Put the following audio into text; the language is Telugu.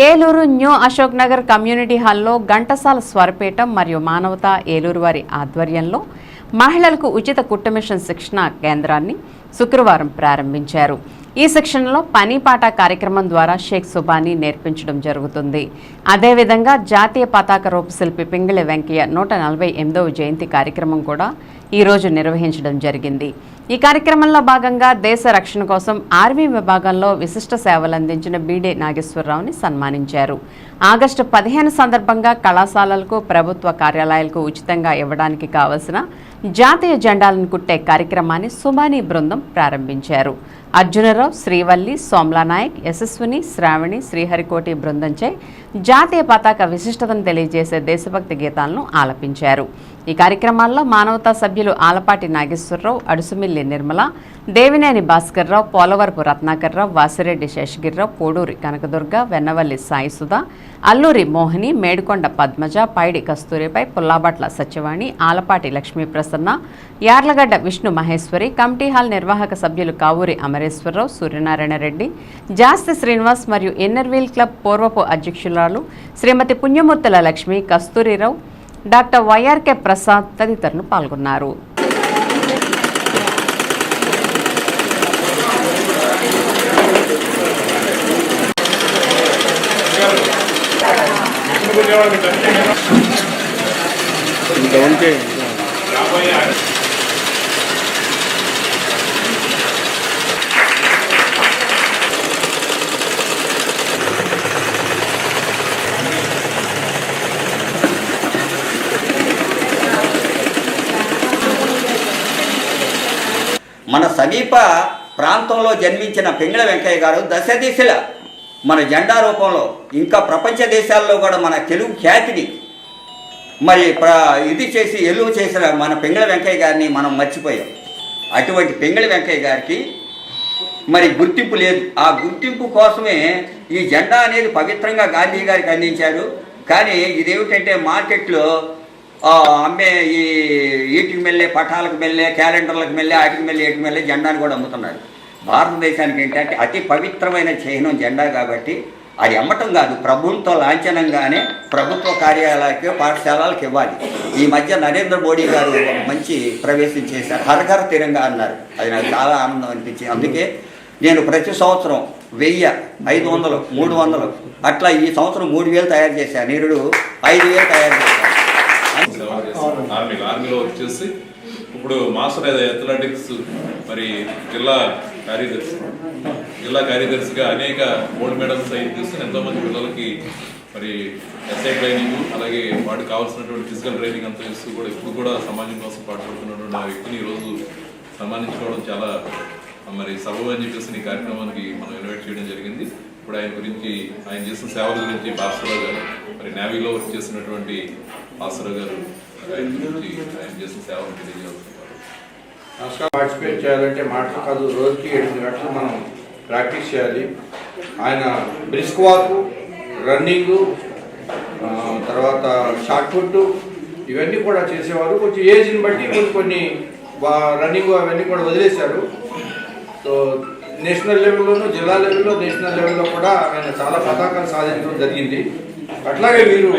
ఏలూరు న్యూ అశోక్ నగర్ కమ్యూనిటీ హాల్లో ఘంటసాల స్వరపీఠం మరియు మానవత ఏలూరు వారి ఆధ్వర్యంలో మహిళలకు ఉచిత కుట్టమిషన్ శిక్షణ కేంద్రాన్ని శుక్రవారం ప్రారంభించారు. ఈ శిక్షణలో పని పాట కార్యక్రమం ద్వారా షేక్ సుబానీ నేర్పించడం జరుగుతుంది. అదేవిధంగా జాతీయ పతాక రూపశిల్పి పింగళి వెంకయ్య నూట నలభై ఎనిమిదవ జయంతి కార్యక్రమం కూడా ఈరోజు నిర్వహించడం జరిగింది. ఈ కార్యక్రమంలో భాగంగా దేశ రక్షణ కోసం ఆర్మీ విభాగంలో విశిష్ట సేవలు అందించిన బీడే నాగేశ్వరరావుని సన్మానించారు. ఆగస్టు పదిహేను సందర్భంగా కళాశాలలకు ప్రభుత్వ కార్యాలయాలకు ఉచితంగా ఇవ్వడానికి కావలసిన జాతీయ జెండాలను కుట్టే కార్యక్రమాన్ని సుబానీ బృందం ప్రారంభించారు. అర్జునరావు శ్రీవల్లి సోమ్లానాయక్ యశస్విని శ్రావణి శ్రీహరికోటి బృందంచే జాతీయ పతాక విశిష్టతను తెలియజేసే దేశభక్తి గీతాలను ఆలపించారు. ఈ కార్యక్రమాల్లో మానవతా సభ్యులు ఆలపాటి నాగేశ్వరరావు అడుసుమిల్లి నిర్మల దేవినేని భాస్కర్రావు పోలవరపు రత్నాకర్రావు వాసిరెడ్డి శేషగిరిరావు పోడూరి కనకదుర్గ వెన్నవల్లి సాయిసుధ అల్లూరి మోహిని మేడుకొండ పద్మజ పైడి కస్తూరిపై పుల్లాబట్ల సత్యవాణి ఆలపాటి లక్ష్మీ ప్రసన్న యార్లగడ్డ విష్ణు మహేశ్వరి కమిటీ హాల్ నిర్వాహక సభ్యులు కావూరి అమరేశ్వరరావు సూర్యనారాయణ రెడ్డి జాస్తి శ్రీనివాస్ మరియు ఎన్నర్వీల్ క్లబ్ పూర్వపు అధ్యక్షురాలు శ్రీమతి పుణ్యమూర్తుల లక్ష్మి కస్తూరిరావు డాక్టర్ వైఆర్కే ప్రసాద్ తదితరులు పాల్గొన్నారు. మన సమీప ప్రాంతంలో జన్మించిన పెంగిళ వెంకయ్య గారు దశ దిశల మన జెండా రూపంలో ఇంకా ప్రపంచ దేశాల్లో కూడా మన తెలుగు ఖ్యాతిని మరి ఇది చేసి ఎలువ చేసిన మన పెంగళ వెంకయ్య గారిని మనం మర్చిపోయాం. అటువంటి పెంగళ వెంకయ్య గారికి మరి గుర్తింపు లేదు. ఆ గుర్తింపు కోసమే ఈ జెండా అనేది పవిత్రంగా గాంధీ గారికి అందించారు. కానీ ఇదేమిటంటే మార్కెట్లో అమ్మే ఈ వీటికి మెల్లే పటాలకు మెల్లే క్యాలెండర్లకు మెల్లే వాటికి మెల్లే వీటికి మెల్లే జెండాను కూడా అమ్ముతున్నారు. భారతదేశానికి ఏంటంటే అతి పవిత్రమైన చిహ్నం జెండా కాబట్టి అది అమ్మటం కాదు. ప్రభుత్వ లాంఛనంగానే ప్రభుత్వ కార్యాలయాలకి పాఠశాలలకు ఇవ్వాలి. ఈ మధ్య నరేంద్ర మోడీ గారు మంచి ప్రవేశం చేశారు. హరఘర తిరంగా అన్నారు. అది నాకు చాలా ఆనందం అనిపించింది. అందుకే నేను ప్రతి సంవత్సరం వెయ్యి ఐదు వందలు మూడు వందలు అట్లా ఈ సంవత్సరం మూడు వేలు తయారు చేశాను. నిరుడు ఐదు వేలు తయారు చేశాను. ఆర్మీలో ఆర్మీలో వచ్చేసి ఇప్పుడు మాస్టర్ అథ్లెటిక్స్ మరి జిల్లా కార్యదర్శి జిల్లా కార్యదర్శిగా అనేక గోల్డ్ మెడల్స్ అయి తీసుకుని ఎంతో మంది పిల్లలకి మరి ఎస్ఐ ట్రైనింగ్ అలాగే వాడికి కావాల్సినటువంటి ఫిజికల్ ట్రైనింగ్ అంతా ఇస్తూ కూడా ఇప్పుడు కూడా సమాజం కోసం పాటుపడుతున్నటువంటి ఆ వ్యక్తిని ఈరోజు సన్మానించుకోవడం చాలా మరి సబబు అని చెప్పేసి ఈ కార్యక్రమానికి మనం ఇన్వైట్ చేయడం జరిగింది. ఇప్పుడు ఆయన గురించి ఆయన చేసిన సేవల గురించి భాస్కరరావు గారు మరి నేవీలో వర్క్ చేసినటువంటి భాస్కరరావు గారు ఆయన గురించి ఆయన చేసిన సేవలు తెలియజేస్తున్నారు పార్టిసిపేట్ చేయాలంటే మాటలు కాదు రోజుకి ఎనిమిది గంటలు మనం ప్రాక్టీస్ చేయాలి. ఆయన బ్రిస్క్ వాక్ రన్నింగ్ తర్వాత షార్ట్ ఫుట్ ఇవన్నీ కూడా చేసేవారు. కొంచెం ఏజ్ని బట్టి కొన్ని కొన్ని రన్నింగ్ అవన్నీ కూడా వదిలేశారు. సో నేషనల్ లెవెల్లోనూ జిల్లా లెవెల్లో నేషనల్ లెవెల్లో కూడా ఆయన చాలా పతాకాలు సాధించడం జరిగింది. అట్లాగే వీరు